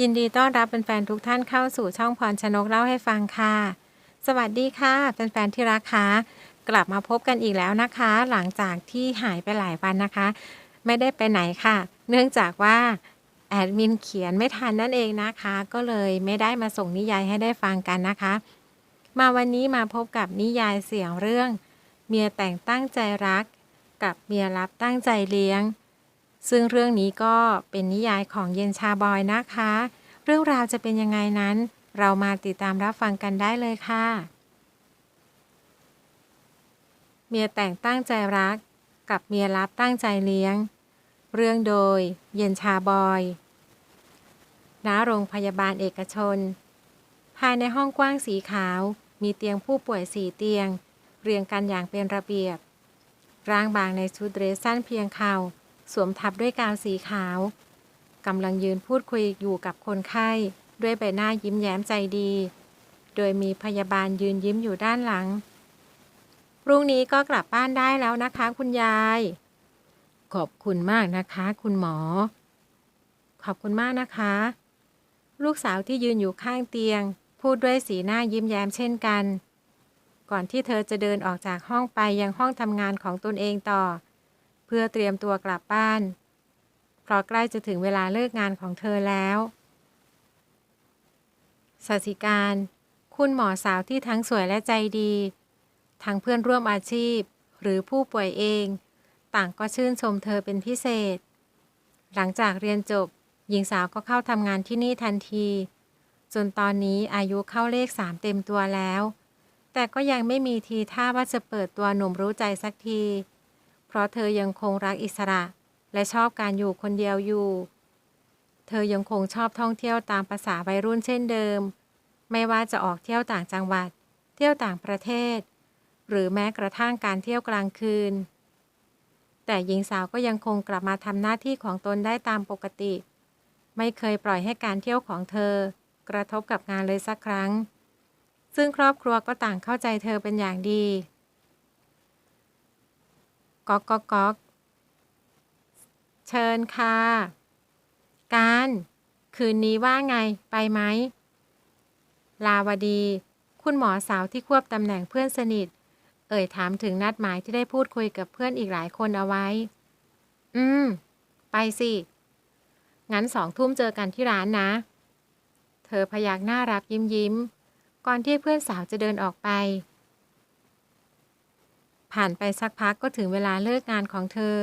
ยินดีต้อนรับแฟนๆทุกท่านเข้าสู่ช่องพรชนกเล่าให้ฟังค่ะ สวัสดีค่ะแฟนๆที่รักค่ะกลับมาพบกันอีกแล้วนะคะ หลังจากที่หายไปหลายวันนะคะ ไม่ได้ไปไหนค่ะ เนื่องจากว่าแอดมินเขียนไม่ทันนั่นเองนะคะ ก็เลยไม่ได้มาส่งนิยายให้ได้ฟังกันนะคะ มาวันนี้มาพบกับนิยายเสียงเรื่อง เมียแต่งตั้งใจรัก กับเมียรับตั้งใจเลี้ยง ซึ่งเรื่องนี้ก็เป็นนิยายของเย็นชาบอยนะคะ เรื่องราวจะเป็นยังไงนั้น เรามาติดตามรับฟังกันได้เลยค่ะ เมียแต่งตั้งใจรัก กับเมียรับตั้งใจเลี้ยง เรื่องโดยเย็นชาบอย ณ โรงพยาบาลเอกชน ภายในห้องกว้างสีขาว มีเตียงผู้ป่วยสี่เตียง เรียงกันอย่างเป็นระเบียบ ร่างบางในชุดเดรสสั้นเพียงเข่า สวมทับด้วยกาวสีขาวกำลังยืนพูดคุยอยู่กับคนไข้ ด้วยใบหน้ายิ้มแย้มใจดี โดยมีพยาบาลยืนยิ้มอยู่ด้านหลัง พรุ่งนี้ก็กลับบ้านได้แล้วนะคะ คุณยาย ขอบคุณมากนะคะ คุณหมอ ขอบคุณมากนะคะ ลูกสาวที่ยืนอยู่ข้างเตียง พูดด้วยสีหน้ายิ้มแย้มเช่นกัน ก่อนที่เธอจะเดินออกจากห้องไปยังห้องทำงานของตนเองต่อ เพื่อเตรียมตัวกลับบ้าน เพราะใกล้จะถึงเวลาเลิกงานของเธอแล้วสสิการ คุณหมอสาวที่ทั้งสวยและใจดี ทั้งเพื่อนร่วมอาชีพ หรือผู้ป่วยเอง ต่างก็ชื่นชมเธอเป็นพิเศษ หลังจากเรียนจบ หญิงสาวก็เข้าทำงานที่นี่ทันที จนตอนนี้อายุเข้าเลขสามเต็มตัวแล้ว แต่ก็ยังไม่มีทีท่าว่าจะเปิดตัวหนุ่มรู้ใจสักที เพราะเธอยังคงรักอิสระ และชอบการอยู่คนเดียวอยู่ เธอยังคงชอบท่องเที่ยวตามภาษาวัยรุ่นเช่นเดิม ไม่ว่าจะออกเที่ยวต่างจังหวัด เที่ยวต่างประเทศ หรือแม้กระทั่งการเที่ยวกลางคืน แต่หญิงสาวก็ยังคงกลับมาทำหน้าที่ของตนได้ตามปกติ ไม่เคยปล่อยให้การเที่ยวของเธอ กระทบกับงานเลยสักครั้ง ซึ่งครอบครัวก็ต่างเข้าใจเธอเป็นอย่างดี ก๊อกก๊อกก๊อกเชิญค่ะ การ คืนนี้ว่าไงไปไหม ลาวดี คุณหมอสาวที่ควบตำแหน่งเพื่อนสนิท เอ่ยถามถึงนัดหมายที่ได้พูดคุยกับเพื่อนอีกหลายคนเอาไว้ อืม ไปสิ งั้นสองทุ่มเจอกันที่ร้านนะ เธอพยักหน้ารับยิ้มยิ้ม ก่อนที่เพื่อนสาวจะเดินออกไป ผ่านไปสักพักก็ถึงเวลาเลิกงานของเธอ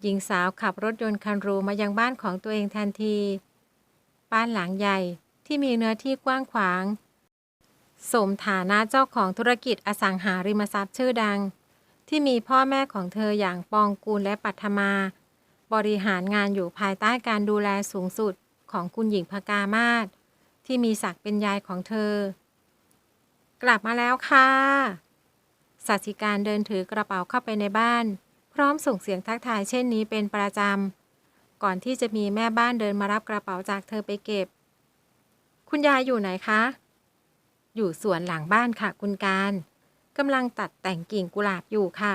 หญิงสาวขับรถยนต์คันรูมายังบ้านของตัวเองทันที บ้านหลังใหญ่ที่มีเนื้อที่กว้างขวาง สมฐานะเจ้าของธุรกิจอสังหาริมทรัพย์ชื่อดัง ที่มีพ่อแม่ของเธออย่างปองกูลและปัทมา บริหารงานอยู่ภายใต้การดูแลสูงสุดของคุณหญิงพกามาศที่มีศักดิ์เป็นยายของเธอ กลับมาแล้วค่ะ สัชิการเดินถือกระเป๋าเข้าไปในบ้าน พร้อมส่งเสียงทักทายเช่นนี้เป็นประจำ ก่อนที่จะมีแม่บ้านเดินมารับกระเป๋าจากเธอไปเก็บ คุณยายอยู่ไหนคะ อยู่สวนหลังบ้านค่ะคุณการกำลังตัดแต่งกิ่งกุหลาบอยู่ค่ะ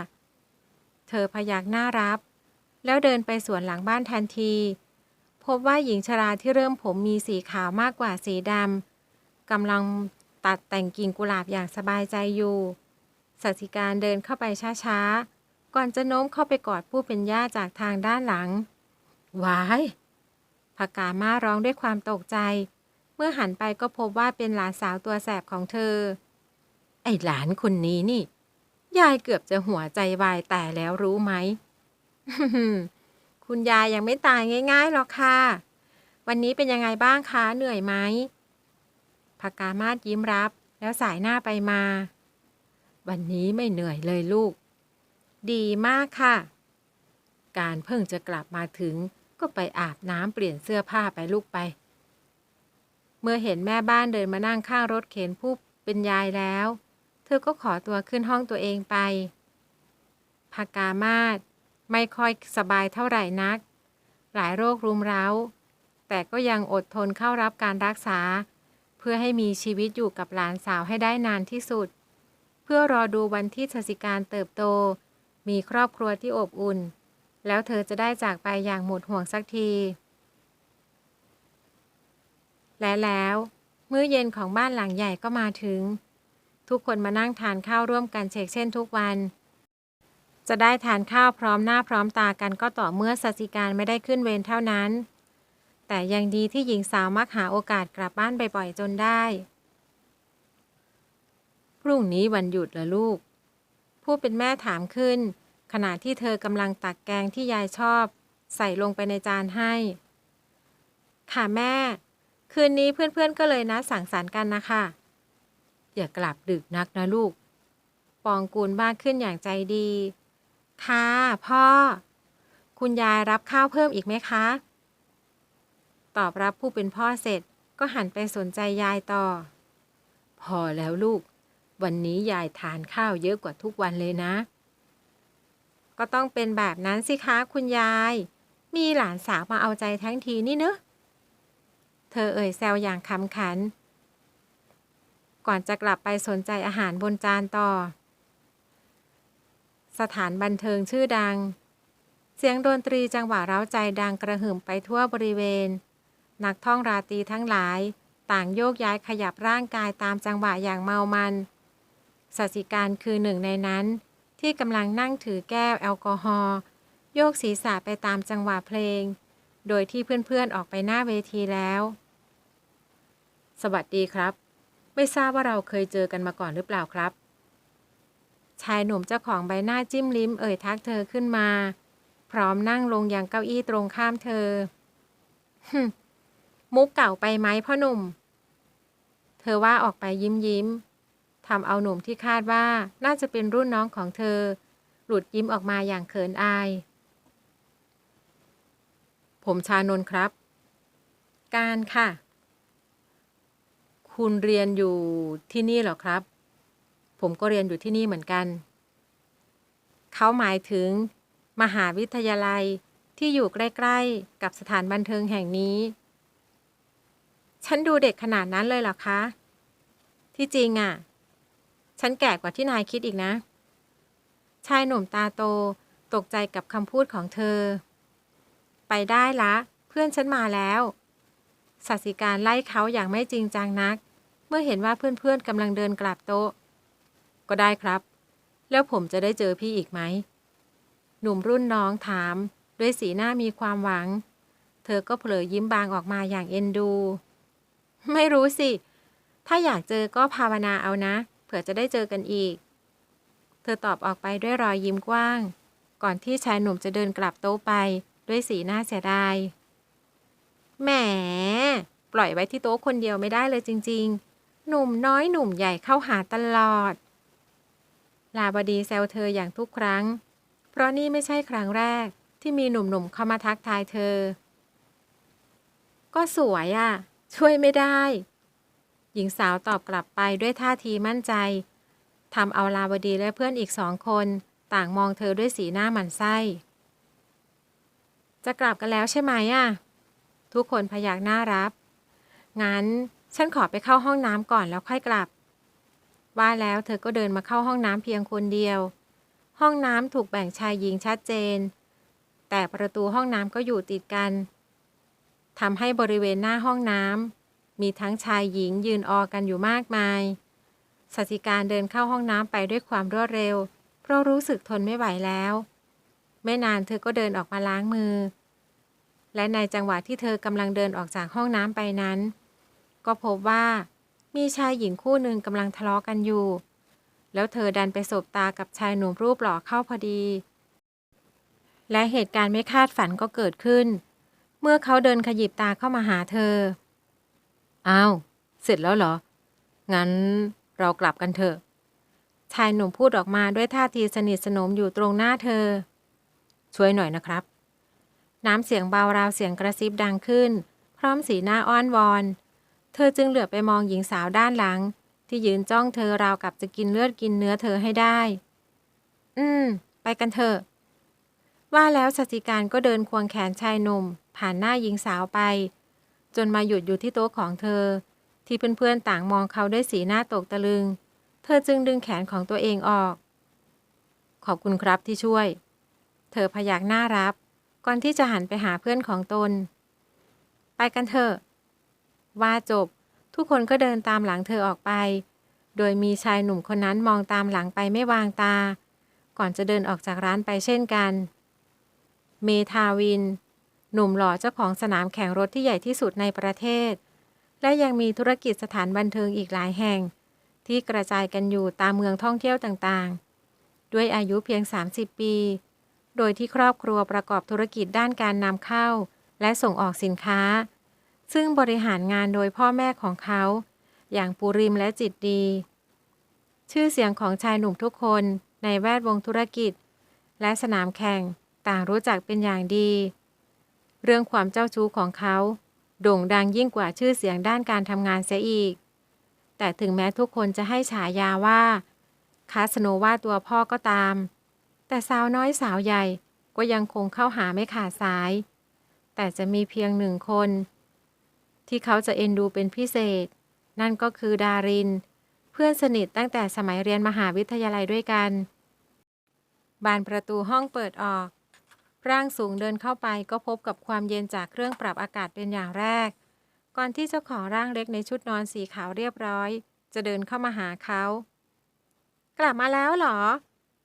เธอพยักหน้ารับ แล้วเดินไปสวนหลังบ้านทันที พบว่าหญิงชราที่เริ่มผมมีสีขาวมากกว่าสีดำกำลังตัดแต่งกิ่งกุหลาบอย่างสบายใจอยู่ สัสิการเดินเข้าไปช้าๆ ก่อนจะโน้มเข้าไปกอดผู้เป็นย่าจากทางด้านหลังวายพกามาร้องด้วยความตกใจ เมื่อหันไปก็พบว่าเป็นหลานสาวตัวแสบของเธอ ไอ้หลานคนนี้นี่ ยายเกือบจะหัวใจวายแต่แล้วรู้ไหม คุณยายยังไม่ตายง่ายๆหรอกค่ะ วันนี้เป็นยังไงบ้างคะ เหนื่อยไหมพกามาศยิ้มรับแล้วสายหน้าไปมา วันนี้ไม่เหนื่อยเลยลูก ดีมากค่ะ การเพิ่งจะกลับมาถึงก็ไปอาบน้ำเปลี่ยนเสื้อผ้าไปลูกไป เมื่อเห็นแม่บ้านเดินมานั่งข้างรถเข็นผู้เป็นยายแล้ว เธอก็ขอตัวขึ้นห้องตัวเองไปพากามาศไม่ค่อยสบายเท่าไหร่นัก หลายโรครุมเร้า แต่ก็ยังอดทนเข้ารับการรักษา เพื่อให้มีชีวิตอยู่กับหลานสาวให้ได้นานที่สุด เพื่อรอดูวันที่ชสิการเติบโต มีครอบครัวที่อบอุ่น แล้วเธอจะได้จากไปอย่างหมดห่วงสักที และแล้ว มื้อเย็นของบ้านหลังใหญ่ก็มาถึง ทุกคนมานั่งทานข้าวร่วมกันเชกเช่นทุกวัน จะได้ทานข้าวพร้อมหน้าพร้อมตากันก็ต่อเมื่อสัสิการไม่ได้ขึ้นเวรเท่านั้น แต่ยังดีที่หญิงสาวมักหาโอกาสกลับบ้านบ่อยๆจนได้ รุ่งนี้วันหยุดเหรอลูก ผู้เป็นแม่ถามขึ้น ขณะที่เธอกำลังตักแกงที่ยายชอบ ใส่ลงไปในจานให้ ค่ะแม่ คืนนี้เพื่อนๆก็เลยนัดสังสรรค์กันนะคะ อย่ากลับดึกนักนะลูก ปองกูลบ้าขึ้นอย่างใจดี ค่ะพ่อ คุณยายรับข้าวเพิ่มอีกไหมคะ ตอบรับผู้เป็นพ่อเสร็จก็หันไปสนใจยายต่อ พอแล้วลูก วันนี้ยายทานข้าวเยอะกว่าทุกวันเลยนะ ก็ต้องเป็นแบบนั้นสิคะคุณยาย มีหลานสาวมาเอาใจทั้งทีนี่เนอะเธอเอ่ยแซวอย่างคำขัน ก่อนจะกลับไปสนใจอาหารบนจานต่อ สถานบันเทิงชื่อดัง เสียงดนตรีจังหวะเร้าใจดังกระหึ่มไปทั่วบริเวณ นักท่องราตรีทั้งหลาย ต่างโยกย้ายขยับร่างกายตามจังหวะอย่างเมามัน สัสิการคือหนึ่งในนั้น ที่กำลังนั่งถือแก้วแอลกอฮอล์โยกศีรษะไปตามจังหวะเพลง โดยที่เพื่อนๆออกไปหน้าเวทีแล้ว สวัสดีครับ ไม่ทราบว่าเราเคยเจอกันมาก่อนหรือเปล่าครับ ชายหนุ่มเจ้าของใบหน้าจิ้มลิ้มเอ่ยทักเธอขึ้นมา พร้อมนั่งลงยังเก้าอี้ตรงข้ามเธอฮึมมุกเก่าไปไหมพ่อหนุ่ม เธอว่าออกไปยิ้มยิ้ม ทำเอาหนุ่มที่คาดว่าน่าจะเป็นรุ่นน้องของเธอ หลุดยิ้มออกมาอย่างเขินอาย ผมชานนท์ครับ การค่ะ คุณเรียนอยู่ที่นี่เหรอครับ ผมก็เรียนอยู่ที่นี่เหมือนกัน เขาหมายถึง มหาวิทยาลัยที่อยู่ใกล้ๆ กับสถานบันเทิงแห่งนี้ ฉันดูเด็กขนาดนั้นเลยเหรอคะ ที่จริงอะ่ะ ฉันแก่กว่าที่นายคิดอีกนะ ชายหนุ่มตาโตตกใจกับคำพูดของเธอ ไปได้ละ เพื่อนฉันมาแล้วสัสิการไล่เขาอย่างไม่จริงจังนัก เมื่อเห็นว่าเพื่อนๆกำลังเดินกลับโต๊ะ ก็ได้ครับ แล้วผมจะได้เจอพี่อีกไหม หนุ่มรุ่นน้องถาม ด้วยสีหน้ามีความหวัง เธอก็เผลอยิ้มบางออกมาอย่างเอ็นดู ไม่รู้สิ ถ้าอยากเจอก็ภาวนาเอานะ เผื่อจะได้เจอกันอีก เธอตอบออกไปด้วยรอยยิ้มกว้าง ก่อนที่ชายหนุ่มจะเดินกลับโต๊ะไป ด้วยสีหน้าเสียดาย แหม ปล่อยไว้ที่โต๊ะคนเดียวไม่ได้เลยจริง ๆ หนุ่มน้อยหนุ่มใหญ่เข้าหาตลอด ลาบดีแซวเธออย่างทุกครั้ง เพราะนี่ไม่ใช่ครั้งแรกที่มีหนุ่มๆเข้ามาทักทายเธอ ก็สวยอะ่ะ ช่วยไม่ได้ หญิงสาวตอบกลับไปด้วยท่าทีมั่นใจทำเอาลาวดีและเพื่อนอีกสองคน ต่างมองเธอด้วยสีหน้าหมันไส้ จะกลับกันแล้วใช่ไหมอะ ทุกคนพยักหน้ารับ งั้นฉันขอไปเข้าห้องน้ำก่อนแล้วค่อยกลับ ว่าแล้วเธอก็เดินมาเข้าห้องน้ำเพียงคนเดียว ห้องน้ำถูกแบ่งชายหญิงชัดเจน แต่ประตูห้องน้ำก็อยู่ติดกันทำให้บริเวณหน้าห้องน้ำ มีทั้งชายหญิงยืนออกันอยู่มากมายสัสิการเดินเข้าห้องน้ำไปด้วยความรวดเร็ว เพราะรู้สึกทนไม่ไหวแล้ว ไม่นานเธอก็เดินออกมาล้างมือ และในจังหวะที่เธอกำลังเดินออกจากห้องน้ำไปนั้น ก็พบว่า มีชายหญิงคู่หนึ่งกำลังทะเลาะกันอยู่ แล้วเธอดันไปสบตากับชายหนุ่มรูปหล่อเข้าพอดี และเหตุการณ์ไม่คาดฝันก็เกิดขึ้น เมื่อเขาเดินขยิบตาเข้ามาหาเธอ อ้าว เสร็จแล้วเหรอ งั้นเรากลับกันเถอะ ชายหนุ่มพูดออกมาด้วยท่าทีสนิทสนมอยู่ตรงหน้าเธอ ช่วยหน่อยนะครับ น้ำเสียงเบาราวเสียงกระซิบดังขึ้น พร้อมสีหน้าอ้อนวอน เธอจึงเหลือบไปมองหญิงสาวด้านหลัง ที่ยืนจ้องเธอราวกับจะกินเลือดกินเนื้อเธอให้ได้ อืม ไปกันเถอะว่าแล้วสติการก็เดินควงแขนชายหนุ่ม ผ่านหน้าหญิงสาวไป จนมาหยุดอยู่ที่โต๊ะของเธอ ที่เพื่อนๆต่างมองเขาด้วยสีหน้าตกตะลึง เธอจึงดึงแขนของตัวเองออก ขอบคุณครับที่ช่วย เธอพยักหน้ารับ ก่อนที่จะหันไปหาเพื่อนของตน ไปกันเถอะ ว่าจบ ทุกคนก็เดินตามหลังเธอออกไป โดยมีชายหนุ่มคนนั้นมองตามหลังไปไม่วางตา ก่อนจะเดินออกจากร้านไปเช่นกัน เมทาวิน หนุ่มหล่อเจ้าของสนามแข่งรถที่ใหญ่ที่สุดในประเทศ และยังมีธุรกิจสถานบันเทิงอีกหลายแห่ง ที่กระจายกันอยู่ตามเมืองท่องเที่ยวต่างๆ ด้วยอายุเพียง 30 ปี โดยที่ครอบครัวประกอบธุรกิจด้านการนำเข้า และส่งออกสินค้า ซึ่งบริหารงานโดยพ่อแม่ของเขา อย่างปูริมและจิตดี ชื่อเสียงของชายหนุ่มทุกคนในแวดวงธุรกิจ และสนามแข่งต่างรู้จักเป็นอย่างดี เรื่องความเจ้าชู้ของเขา โด่งดังยิ่งกว่าชื่อเสียงด้านการทำงานเสียอีก แต่ถึงแม้ทุกคนจะให้ฉายาว่า คาสโนว่าตัวพ่อก็ตาม แต่สาวน้อยสาวใหญ่ก็ยังคงเข้าหาไม่ขาดสาย แต่จะมีเพียงหนึ่งคน ที่เขาจะเอ็นดูเป็นพิเศษ นั่นก็คือดาริน เพื่อนสนิทตั้งแต่สมัยเรียนมหาวิทยาลัยด้วยกัน บานประตูห้องเปิดออก ร่างสูงเดินเข้าไปก็พบกับความเย็นจากเครื่องปรับอากาศเป็นอย่างแรก ก่อนที่เจ้าของร่างเล็กในชุดนอนสีขาวเรียบร้อย จะเดินเข้ามาหาเขา กลับมาแล้วหรอ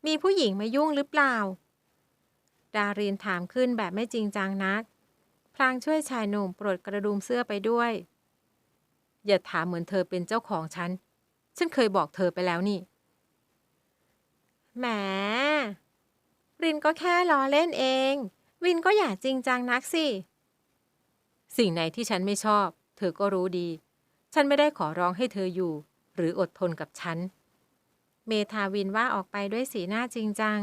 มีผู้หญิงมายุ่งหรือเปล่า ดารินถามขึ้นแบบไม่จริงจังนัก พลางช่วยชายหนุ่มปลดกระดุมเสื้อไปด้วย อย่าถามเหมือนเธอเป็นเจ้าของฉัน ฉันเคยบอกเธอไปแล้วนี่ แหม รินก็แค่ล้อเล่นเอง วินก็อย่าจริงจังนักสิ สิ่งไหนที่ฉันไม่ชอบ เธอก็รู้ดี ฉันไม่ได้ขอร้องให้เธออยู่ หรืออดทนกับฉัน เมทาวินว่าออกไปด้วยสีหน้าจริงจัง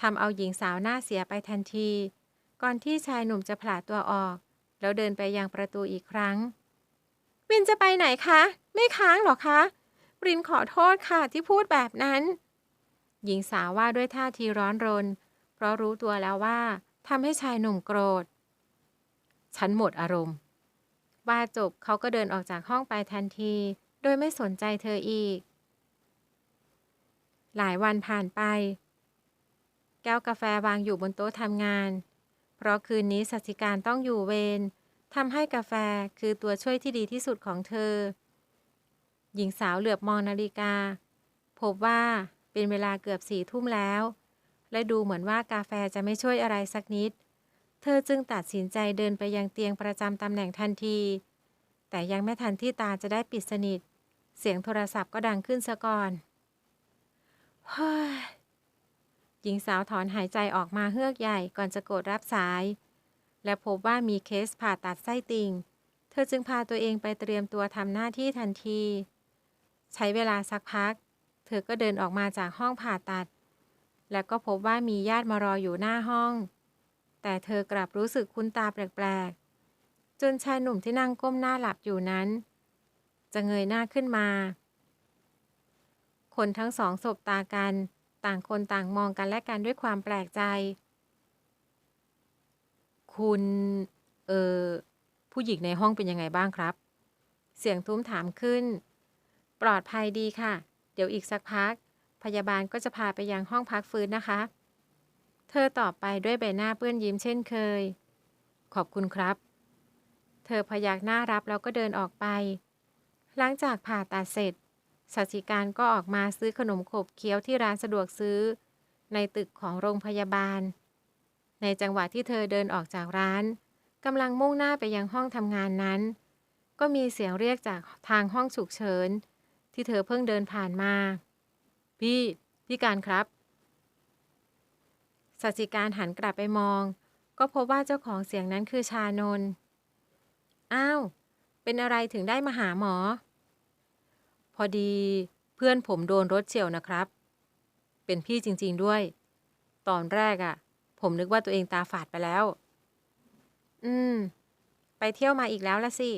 ทำเอาหญิงสาวหน้าเสียไปทันที ก่อนที่ชายหนุ่มจะผลาตัวออก แล้วเดินไปยังประตูอีกครั้ง วินจะไปไหนคะ ไม่ค้างหรอคะรินขอโทษค่ะที่พูดแบบนั้น หญิงสาวว่าด้วยท่าทีร้อนรน เพราะรู้ตัวแล้วว่าทำให้ชายหนุ่มโกรธ ฉันหมดอารมณ์ ว่าจบเขาก็เดินออกจากห้องไปทันที โดยไม่สนใจเธออีก หลายวันผ่านไป แก้วกาแฟวางอยู่บนโต๊ะทำงาน เพราะคืนนี้สัชิการต้องอยู่เวรทำให้กาแฟคือตัวช่วยที่ดีที่สุดของเธอ หญิงสาวเหลือบมองนาฬิกา พบว่า เป็นเวลาเกือบสี่ทุ่มแล้ว และดูเหมือนว่ากาแฟจะไม่ช่วยอะไรสักนิด เธอจึงตัดสินใจเดินไปยังเตียงประจำตำแหน่งทันที แต่ยังไม่ทันที่ตาจะได้ปิดสนิท เสียงโทรศัพท์ก็ดังขึ้นซะก่อนเฮ้ยหญิงสาวถอนหายใจออกมาเฮือกใหญ่ก่อนจะกดรับสาย และพบว่ามีเคสผ่าตัดไส้ติ่ง เธอจึงพาตัวเองไปเตรียมตัวทำหน้าที่ทันที ใช้เวลาสักพัก เธอก็เดินออกมาจากห้องผ่าตัด แล้วก็พบว่ามีญาติมารออยู่หน้าห้อง แต่เธอกลับรู้สึกคุ้นตาแปลกๆ จนชายหนุ่มที่นั่งก้มหน้าหลับอยู่นั้น จะเงยหน้าขึ้นมา คนทั้งสองสบตากัน ต่างคนต่างมองกันและกันด้วยความแปลกใจ คุณ เออผู้หญิงในห้องเป็นยังไงบ้างครับ เสียงทุ้มถามขึ้น ปลอดภัยดีค่ะ เดี๋ยวอีกสักพัก พยาบาลก็จะพาไปยังห้องพักฟื้นนะคะ เธอตอบไปด้วยใบหน้าเปื้อนยิ้มเช่นเคย ขอบคุณครับ เธอพยักหน้ารับแล้วก็เดินออกไป หลังจากผ่าตัดเสร็จสัชิการก็ออกมาซื้อขนมขบเคี้ยวที่ร้านสะดวกซื้อ ในตึกของโรงพยาบาล ในจังหวะที่เธอเดินออกจากร้านกำลังมุ่งหน้าไปยังห้องทำงานนั้น ก็มีเสียงเรียกจากทางห้องฉุกเฉิน ที่เธอเพิ่งเดินผ่านมา พี่พี่การครับสัชิการหันกลับไปมอง ก็พบว่าเจ้าของเสียงนั้นคือชานนอ้าว เป็นอะไรถึงได้มาหาหมอ พอดีเพื่อนผมโดนรถเฉียวนะครับ เป็นพี่จริง ๆด้วย ตอนแรกอะ่ะ ผมนึกว่าตัวเองตาฝาดไปแล้ว อืม ไปเที่ยวมาอีกแล้วละสิ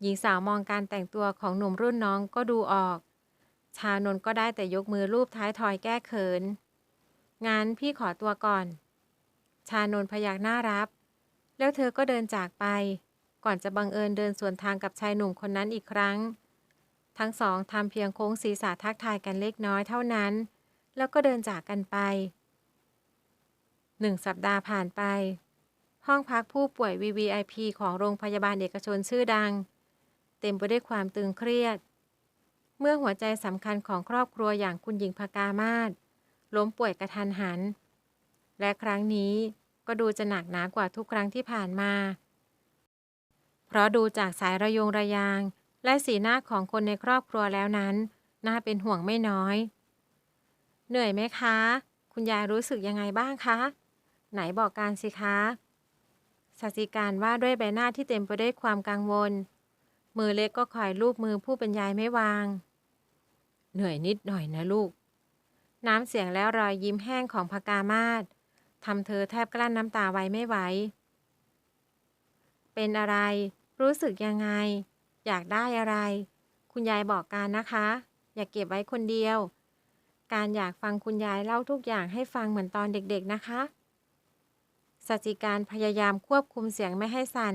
หญิงสาวมองการแต่งตัวของหนุ่มรุ่นน้องก็ดูออก ชานนก็ได้แต่ยกมือรูปท้ายทอยแก้เขินงั้นพี่ขอตัวก่อน ชานนพยักหน้ารับ แล้วเธอก็เดินจากไป ก่อนจะบังเอิญเดินสวนทางกับชายหนุ่มคนนั้นอีกครั้ง ทั้งสองทำเพียงโค้งศีรษะทักทายกันเล็กน้อยเท่านั้น แล้วก็เดินจากกันไปหนึ่งสัปดาห์ผ่านไป ห้องพักผู้ป่วย VVIP ของโรงพยาบาลเอกชนชื่อดัง เต็มไปด้วยความตึงเครียด เมื่อหัวใจสำคัญของครอบครัวอย่างคุณหญิงพกามาศล้มป่วยกระทันหัน และครั้งนี้ก็ดูจะหนักหนากว่าทุกครั้งที่ผ่านมา เพราะดูจากสายระยงระยาง และสีหน้าของคนในครอบครัวแล้วนั้น น่าเป็นห่วงไม่น้อย เหนื่อยไหมคะ คุณยายรู้สึกยังไงบ้างคะ ไหนบอกการสิคะสัสิการว่าด้วยใบหน้าที่เต็มไปด้วยความกังวล มือเล็กก็คอยลูบมือผู้เป็นยายไม่วาง เหนื่อยนิดหน่อยนะลูก น้ำเสียงแล้วรอยยิ้มแห้งของพกามาศทำเธอแทบกลั้นน้ำตาไว้ไม่ไหว เป็นอะไร รู้สึกยังไง อยากได้อะไร คุณยายบอกการนะคะ อย่าเก็บไว้คนเดียว การอยากฟังคุณยายเล่าทุกอย่างให้ฟังเหมือนตอนเด็กๆนะคะสัจจิการพยายามควบคุมเสียงไม่ให้สั่น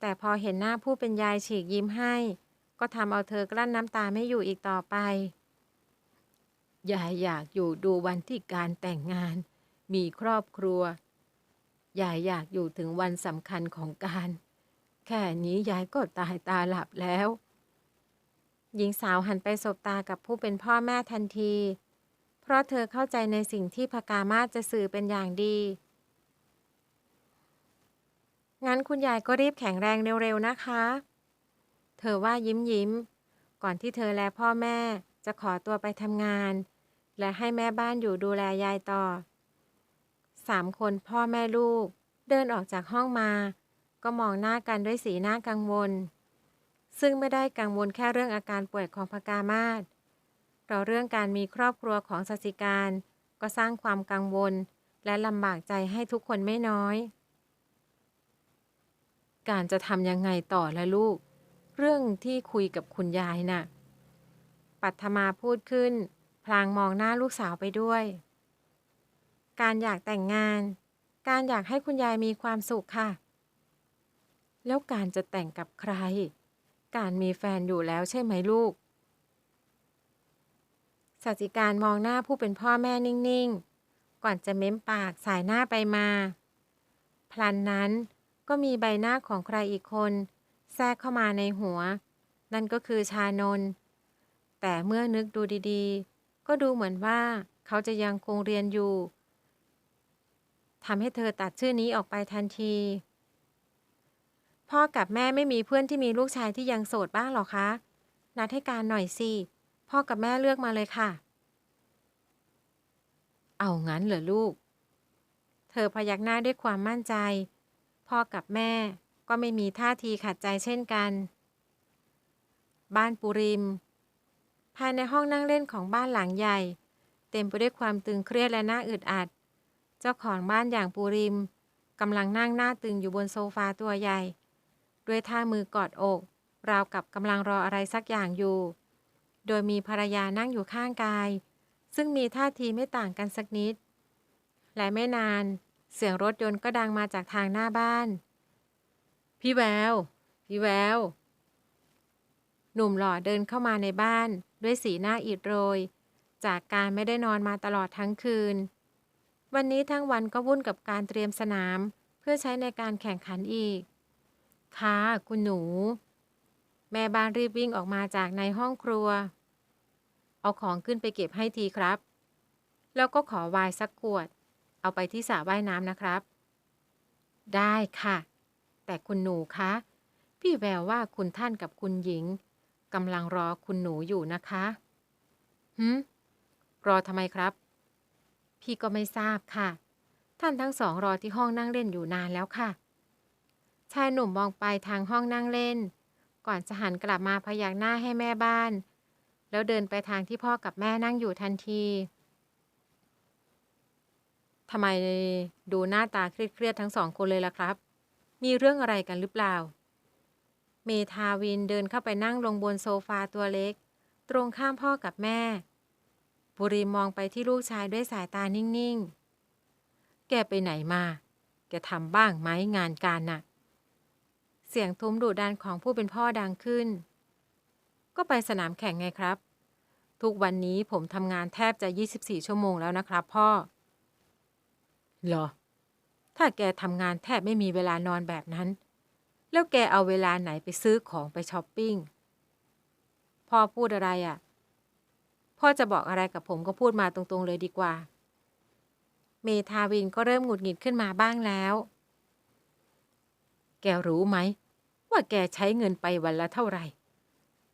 แต่พอเห็นหน้าผู้เป็นยายฉีกยิ้มให้ ก็ทำเอาเธอกลั้นน้ำตาไม่อยู่อีกต่อไป ยายอยากอยู่ดูวันที่การแต่งงาน มีครอบครัว ยายอยากอยู่ถึงวันสำคัญของการ แค่นี้ยายก็ตายตาหลับแล้ว หญิงสาวหันไปสบตากับผู้เป็นพ่อแม่ทันที เพราะเธอเข้าใจในสิ่งที่พกามาจะสื่อเป็นอย่างดี งั้นคุณยายก็รีบแข็งแรงเร็วๆนะคะ เธอว่ายิ้มยิ้ม ก่อนที่เธอและพ่อแม่จะขอตัวไปทำงาน และให้แม่บ้านอยู่ดูแลยายต่อสามคนพ่อแม่ลูก เดินออกจากห้องมา ก็มองหน้ากันด้วยสีหน้ากังวล ซึ่งไม่ได้กังวลแค่เรื่องอาการป่วยของพกามาศเราเรื่องการมีครอบครัวของสสิการ ก็สร้างความกังวล และลำบากใจให้ทุกคนไม่น้อย การจะทำยังไงต่อละลูก เรื่องที่คุยกับคุณยายน่ะ ปัทมาพูดขึ้น พลางมองหน้าลูกสาวไปด้วย การอยากแต่งงาน การอยากให้คุณยายมีความสุขค่ะ แล้วการจะแต่งกับใคร การมีแฟนอยู่แล้วใช่ไหมลูกสัจจิการมองหน้าผู้เป็นพ่อแม่นิ่งๆ ก่อนจะเม้มปากสายหน้าไปมา พลันนั้น ก็มีใบหน้าของใครอีกคน แทรกเข้ามาในหัว นั่นก็คือชานนท์แต่เมื่อนึกดูดีๆ ก็ดูเหมือนว่าเขาจะยังคงเรียนอยู่ทำให้เธอตัดชื่อนี้ออกไปทันที พ่อกับแม่ไม่มีเพื่อนที่มีลูกชายที่ยังโสดบ้างหรอคะ นัดให้การหน่อยสิ พ่อกับแม่เลือกมาเลยค่ะ เอางั้นเหรอลูก เธอพยักหน้าด้วยความมั่นใจ พ่อกับแม่ก็ไม่มีท่าทีขัดใจเช่นกัน บ้านปุริม ภายในห้องนั่งเล่นของบ้านหลังใหญ่ เต็มไปด้วยความตึงเครียดและน่าอึดอัด เจ้าของบ้านอย่างปูริมกำลังนั่งหน้าตึงอยู่บนโซฟาตัวใหญ่ ด้วยท่ามือกอดอก ราวกับกำลังรออะไรสักอย่างอยู่ โดยมีภรรยานั่งอยู่ข้างกาย ซึ่งมีท่าทีไม่ต่างกันสักนิด และไม่นาน เสียงรถยนต์ก็ดังมาจากทางหน้าบ้าน พี่แวว พี่แวว หนุ่มหล่อเดินเข้ามาในบ้าน ด้วยสีหน้าอิดโรย จากการไม่ได้นอนมาตลอดทั้งคืน วันนี้ทั้งวันก็วุ่นกับการเตรียมสนาม เพื่อใช้ในการแข่งขันอีก ค่ะคุณหนู แม่บ้านรีบวิ่งออกมาจากในห้องครัว เอาของขึ้นไปเก็บให้ทีครับ แล้วก็ขอวน์สักขวด เอาไปที่สระว่ายน้ำนะครับ ได้ค่ะ แต่คุณหนูคะ พี่แววว่าคุณท่านกับคุณหญิงกำลังรอคุณหนูอยู่นะคะหืมรอทำไมครับ พี่ก็ไม่ทราบค่ะ ท่านทั้งสองรอที่ห้องนั่งเล่นอยู่นานแล้วค่ะ ชายหนุ่มมองไปทางห้องนั่งเล่น ก่อนจะหันกลับมาพยักหน้าให้แม่บ้าน แล้วเดินไปทางที่พ่อกับแม่นั่งอยู่ทันที ทำไมดูหน้าตาเครียดๆทั้งสองคนเลยล่ะครับ มีเรื่องอะไรกันหรือเปล่า เมทาวินเดินเข้าไปนั่งลงบนโซฟาตัวเล็ก ตรงข้ามพ่อกับแม่ บุรีมองไปที่ลูกชายด้วยสายตานิ่งๆ แกไปไหนมา แกทำบ้างไหมงานการน่ะ เสียงทุ้มดุดันของผู้เป็นพ่อดังขึ้น ก็ไปสนามแข่งไงครับ ทุกวันนี้ผมทำงานแทบจะ 24 ชั่วโมงแล้วนะครับ พ่อ เหรอ ถ้าแกทำงานแทบไม่มีเวลานอนแบบนั้น แล้วแกเอาเวลาไหนไปซื้อของไปช้อปปิ้ง พ่อพูดอะไรอะ่ะ พ่อจะบอกอะไรกับผมก็พูดมาตรงๆเลยดีกว่า เมธาวินก็เริ่มหงุดหงิดขึ้นมาบ้างแล้ว แกรู้ไหม ว่าแกใช้เงินไปวันละเท่าไหร่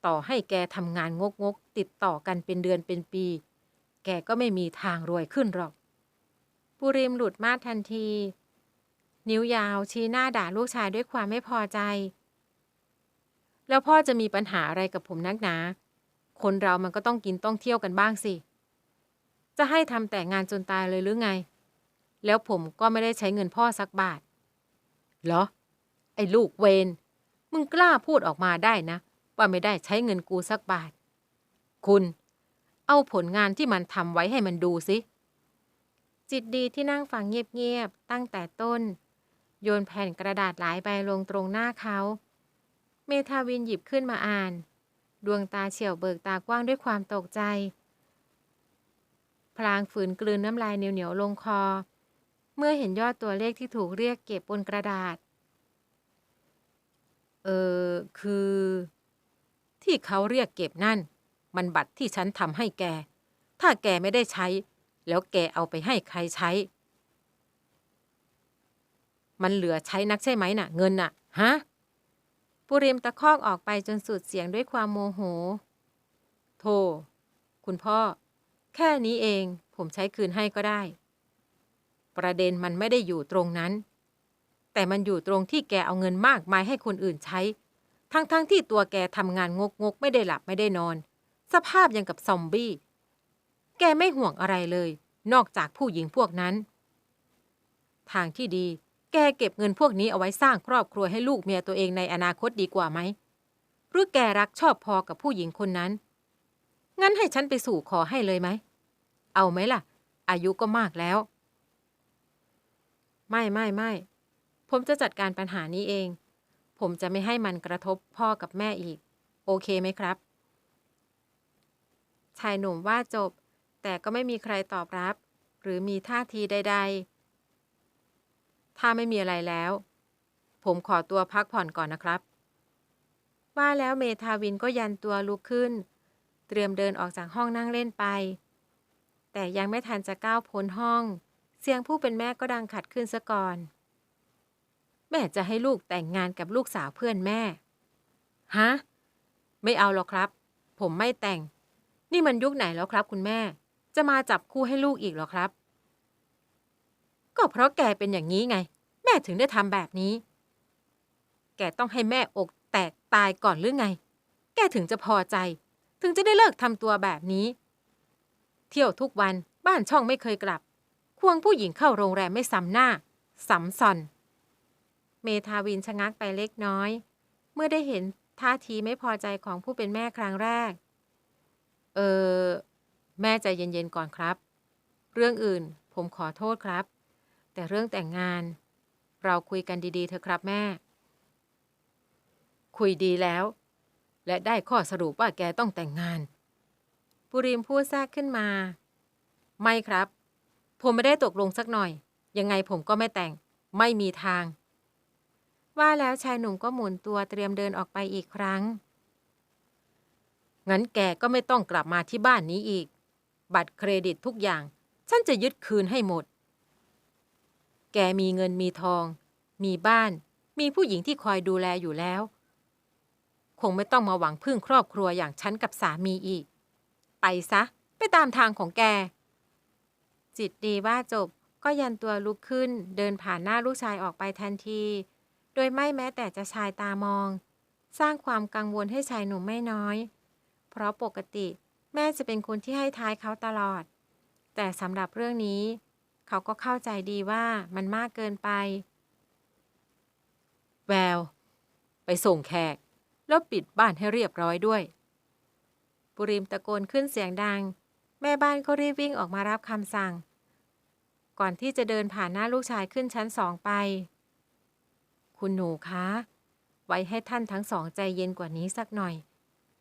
ต่อให้แกทำงานงกงกๆติดต่อกันเป็นเดือนเป็นปี แกก็ไม่มีทางรวยขึ้นหรอก ปุริมหลุดมาดทันที นิ้วยาวชี้หน้าด่าลูกชายด้วยความไม่พอใจ แล้วพ่อจะมีปัญหาอะไรกับผมนักหนา คนเรามันก็ต้องกินต้องเที่ยวกันบ้างสิ จะให้ทำแต่งานจนตายเลยหรือไง แล้วผมก็ไม่ได้ใช้เงินพ่อสักบาท เหรอ ไอ้ลูกเวนมึงกล้าพูดออกมาได้นะ ว่าไม่ได้ใช้เงินกูสักบาท คุณ เอาผลงานที่มันทำไว้ให้มันดูสิ จิตดีที่นั่งฟังเงียบๆตั้งแต่ต้น โยนแผ่นกระดาษหลายใบลงตรงหน้าเขา เมธาวินหยิบขึ้นมาอ่าน ดวงตาเฉียวเบิกตากว้างด้วยความตกใจ พลางฝืนกลืนน้ำลายเหนียวๆลงคอ เมื่อเห็นยอดตัวเลขที่ถูกเรียกเก็บบนกระดาษ เออคือ ที่เขาเรียกเก็บนั่น มันบัตรที่ฉันทำให้แก ถ้าแกไม่ได้ใช้ แล้วแกเอาไปให้ใครใช้ มันเหลือใช้นักใช่ไหมน่ะ เงินน่ะ ฮะ ปุริมตะคอกออกไปจนสุดเสียงด้วยความโมโหโธ่คุณพ่อ แค่นี้เอง ผมใช้คืนให้ก็ได้ ประเด็นมันไม่ได้อยู่ตรงนั้น แต่มันอยู่ตรงที่แกเอาเงินมากมายให้คนอื่นใช้ ทั้งๆทที่ตัวแกทำงานงกงกๆไม่ได้หลับไม่ได้นอน สภาพยังกับซอมบี้ แกไม่ห่วงอะไรเลย นอกจากผู้หญิงพวกนั้น ทางที่ดี แกเก็บเงินพวกนี้เอาไว้สร้างครอบครัวให้ลูกเมียตัวเองในอนาคตดีกว่าไหมหรือแกรักชอบพอกับผู้หญิงคนนั้น งั้นให้ฉันไปสู่ขอให้เลยไหม เอาไหมล่ะ อายุก็มากแล้ว ไม่ไม่ไม่ผมจะจัดการปัญหานี้เอง ผมจะไม่ให้มันกระทบพ่อกับแม่อีก โอเคไหมครับ ชายหนุ่มว่าจบ แต่ก็ไม่มีใครตอบรับ หรือมีท่าทีใด ๆ ถ้าไม่มีอะไรแล้ว ผมขอตัวพักผ่อนก่อนนะครับ ว่าแล้วเมธาวินก็ยันตัวลุกขึ้น เตรียมเดินออกจากห้องนั่งเล่นไป แต่ยังไม่ทันจะก้าวพ้นห้อง เสียงผู้เป็นแม่ก็ดังขัดขึ้นซะก่อน แม่จะให้ลูกแต่งงานกับลูกสาวเพื่อนแม่ ฮะ ไม่เอาหรอกครับ ผมไม่แต่ง นี่มันยุคไหนแล้วครับคุณแม่ จะมาจับคู่ให้ลูกอีกหรอครับ ก็เพราะแกเป็นอย่างนี้ไง แม่ถึงได้ทำแบบนี้ แกต้องให้แม่อกแตกตายก่อนหรือไง แกถึงจะพอใจ ถึงจะได้เลิกทำตัวแบบนี้ เที่ยวทุกวันบ้านช่องไม่เคยกลับ ควงผู้หญิงเข้าโรงแรมไม่ซ้ำหน้าซ้ำซอน เมธาวินชะงักไปเล็กน้อย เมื่อได้เห็นท่าทีไม่พอใจของผู้เป็นแม่ครั้งแรก เออ แม่ใจเย็นๆก่อนครับ เรื่องอื่นผมขอโทษครับ แต่เรื่องแต่งงาน เราคุยกันดีๆเถอะครับแม่ คุยดีแล้ว และได้ข้อสรุปว่าแกต้องแต่งงาน ปุริมพูดแทรกขึ้นมา ไม่ครับ ผมไม่ได้ตกลงสักหน่อย ยังไงผมก็ไม่แต่ง ไม่มีทาง ว่าแล้วชายหนุ่มก็หมุนตัวเตรียมเดินออกไปอีกครั้งงั้นแกก็ไม่ต้องกลับมาที่บ้านนี้อีก บัตรเครดิตทุกอย่าง ฉันจะยึดคืนให้หมด แกมีเงินมีทอง มีบ้าน มีผู้หญิงที่คอยดูแลอยู่แล้ว คงไม่ต้องมาหวังพึ่งครอบครัวอย่างฉันกับสามีอีก ไปซะ ไปตามทางของแก จิตดีว่าจบก็ยันตัวลุกขึ้น เดินผ่านหน้าลูกชายออกไปทันที โดยไม่แม้แต่จะชายตามอง สร้างความกังวลให้ชายหนุ่มไม่น้อย เพราะปกติ แม่จะเป็นคนที่ให้ท้ายเขาตลอด แต่สำหรับเรื่องนี้ เขาก็เข้าใจดีว่ามันมากเกินไป แวว ไปส่งแขก แล้วปิดบ้านให้เรียบร้อยด้วย ปุริมตะโกนขึ้นเสียงดัง แม่บ้านก็รีบวิ่งออกมารับคำสั่ง ก่อนที่จะเดินผ่านหน้าลูกชายขึ้นชั้นสองไป คุณหนูคะ ไว้ให้ท่านทั้งสองใจเย็นกว่านี้สักหน่อย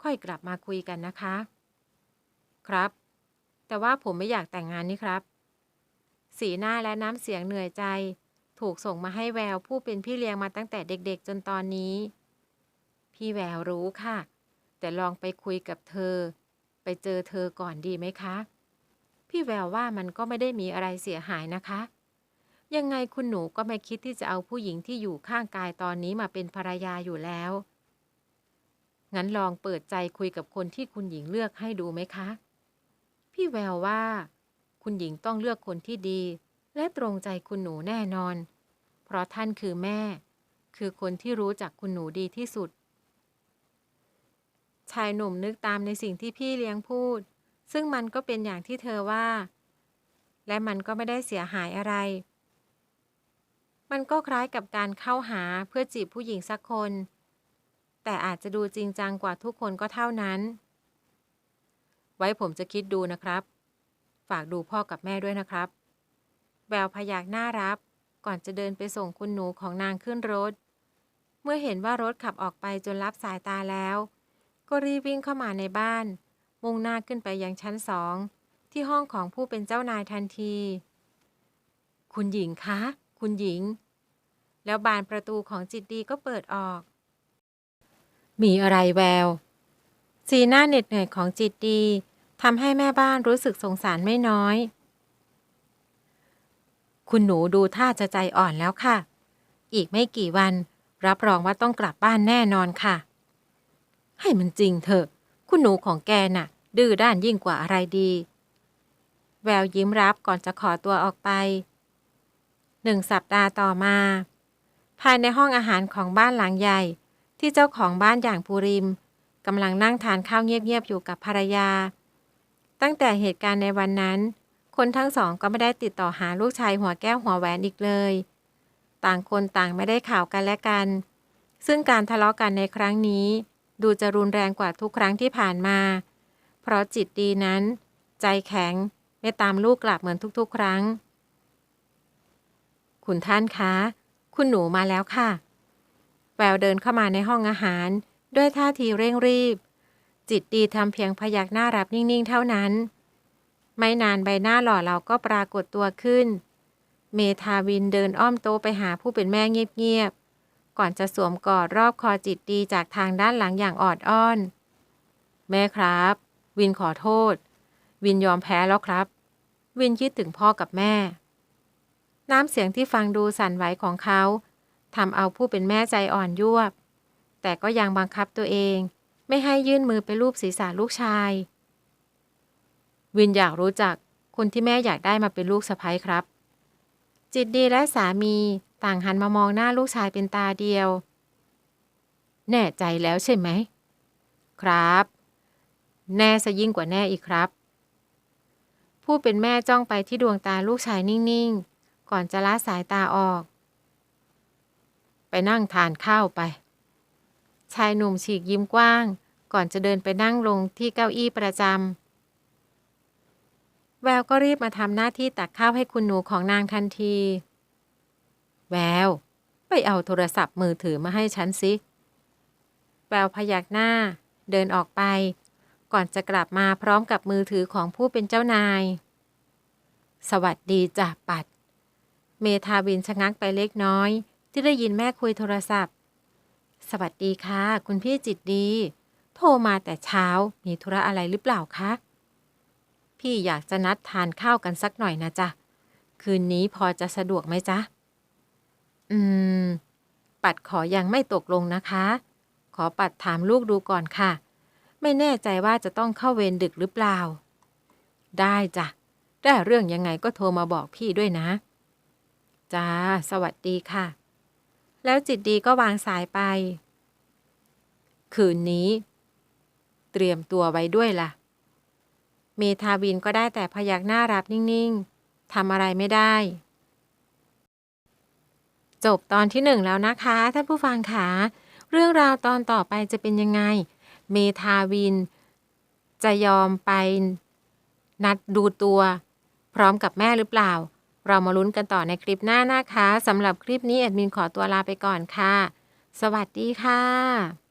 ค่อยกลับมาคุยกันนะคะ ครับ แต่ว่าผมไม่อยากแต่งงานนี่ครับ สีหน้าและน้ำเสียงเหนื่อยใจ ถูกส่งมาให้แววผู้เป็นพี่เลี้ยงมาตั้งแต่เด็กๆ จนตอนนี้ พี่แววรู้ค่ะ แต่ลองไปคุยกับเธอ ไปเจอเธอก่อนดีไหมคะ พี่แววว่ามันก็ไม่ได้มีอะไรเสียหายนะคะ ยังไงคุณหนูก็ไม่คิดที่จะเอาผู้หญิงที่อยู่ข้างกายตอนนี้มาเป็นภรรยาอยู่แล้วงั้นลองเปิดใจคุยกับคนที่คุณหญิงเลือกให้ดูไหมคะ พี่แววว่า คุณหญิงต้องเลือกคนที่ดี และตรงใจคุณหนูแน่นอน เพราะท่านคือแม่ คือคนที่รู้จักคุณหนูดีที่สุด ชายหนุ่มนึกตามในสิ่งที่พี่เลี้ยงพูด ซึ่งมันก็เป็นอย่างที่เธอว่า และมันก็ไม่ได้เสียหายอะไร มันก็คล้ายกับการเข้าหาเพื่อจีบผู้หญิงสักคน แต่อาจจะดูจริงจังกว่าทุกคนก็เท่านั้น ไว้ผมจะคิดดูนะครับ ฝากดูพ่อกับแม่ด้วยนะครับ แววพยักหน้ารับ ก่อนจะเดินไปส่งคุณหนูของนางขึ้นรถ เมื่อเห็นว่ารถขับออกไปจนรับสายตาแล้ว ก็รีบวิ่งเข้ามาในบ้าน มุ่งหน้าขึ้นไปยังชั้นสอง ที่ห้องของผู้เป็นเจ้านายทันที คุณหญิงคะ คุณหญิง แล้วบานประตูของจิตดีก็เปิดออก มีอะไรแวว สีหน้าเหน็ดเหนื่อยของจิตดีทำให้แม่บ้านรู้สึกสงสารไม่น้อย คุณหนูดูท่าจะใจอ่อนแล้วค่ะ อีกไม่กี่วัน รับรองว่าต้องกลับบ้านแน่นอนค่ะ ให้มันจริงเถอะ คุณหนูของแกน่ะ ดื้อด้านยิ่งกว่าอะไรดี แววยิ้มรับก่อนจะขอตัวออกไปหนึ่งสัปดาห์ต่อมา ภายในห้องอาหารของบ้านหลังใหญ่ ที่เจ้าของบ้านอย่างปูริม กำลังนั่งทานข้าวเงียบๆอยู่กับภรรยา ตั้งแต่เหตุการณ์ในวันนั้น คนทั้งสองก็ไม่ได้ติดต่อหาลูกชายหัวแก้วหัวแหวนอีกเลย ต่างคนต่างไม่ได้ข่าวกันและกัน ซึ่งการทะเลาะกันในครั้งนี้ ดูจะรุนแรงกว่าทุกครั้งที่ผ่านมา เพราะจิตดีนั้น ใจแข็งไม่ตามลูกกลับเหมือนทุกๆ ครั้ง คุณท่านคะ คุณหนูมาแล้วค่ะ แววเดินเข้ามาในห้องอาหาร ด้วยท่าทีเร่งรีบ จิตดีทำเพียงพยักหน้ารับนิ่งๆ เท่านั้น ไม่นานใบหน้าหล่อเราก็ปรากฏตัวขึ้น เมธาวินเดินอ้อมโต๊ะไปหาผู้เป็นแม่เงียบๆ ก่อนจะสวมกอดรอบคอจิตดีจากทางด้านหลังอย่างออดอ้อน แม่ครับ วินขอโทษ วินยอมแพ้แล้วครับ วินคิดถึงพ่อกับแม่ น้ำเสียงที่ฟังดูสั่นไหวของเขาทำเอาผู้เป็นแม่ใจอ่อนยวบ แต่ก็ยังบังคับตัวเอง ไม่ให้ยื่นมือไปลูบศีรษะลูกชาย วินอยากรู้จักคนที่แม่อยากได้มาเป็นลูกสะใภ้ครับ จิตดีและสามีต่างหันมามองหน้าลูกชายเป็นตาเดียว แน่ใจแล้วใช่ไหม ครับ แน่ซะยิ่งกว่าแน่อีกครับ ผู้เป็นแม่จ้องไปที่ดวงตาลูกชายนิ่ง ๆ ก่อนจะละสายตาออก ไปนั่งทานข้าวไป ชายหนุ่มฉีกยิ้มกว้าง ก่อนจะเดินไปนั่งลงที่เก้าอี้ประจำแววก็รีบมาทำหน้าที่ตักข้าวให้คุณหนูของนางทันที แวว ไปเอาโทรศัพท์มือถือมาให้ฉันสิ แววพยักหน้า เดินออกไป ก่อนจะกลับมาพร้อมกับมือถือของผู้เป็นเจ้านาย สวัสดีจ้ะปัด เมธาวินชะงักไปเล็กน้อย ที่ได้ยินแม่คุยโทรศัพท์ สวัสดีค่ะ คุณพี่จิตดี โทรมาแต่เช้ามีธุระอะไรหรือเปล่าคะ พี่อยากจะนัดทานข้าวกันสักหน่อยนะจ๊ะ คืนนี้พอจะสะดวกไหมจ๊ะ อืม ปัดขอยังไม่ตกลงนะคะ ขอปัดถามลูกดูก่อนค่ะ ไม่แน่ใจว่าจะต้องเข้าเวรดึกหรือเปล่า ได้จ้ะ ได้เรื่องยังไงก็โทรมาบอกพี่ด้วยนะจ้าสวัสดีค่ะ แล้วจิตดีก็วางสายไป คืนนี้ เตรียมตัวไว้ด้วยล่ะ เมธาวินก็ได้แต่พยักหน้ารับนิ่ง ๆ ทำอะไรไม่ได้ จบตอนที่หนึ่งแล้วนะคะท่านผู้ฟังคะเรื่องราวตอนต่อไปจะเป็นยังไง เมธาวิน จะยอมไปนัดดูตัว พร้อมกับแม่หรือเปล่า เรามาลุ้นกันต่อในคลิปหน้านะคะสำหรับคลิปนี้แอดมินขอตัวลาไปก่อนค่ะ สวัสดีค่ะ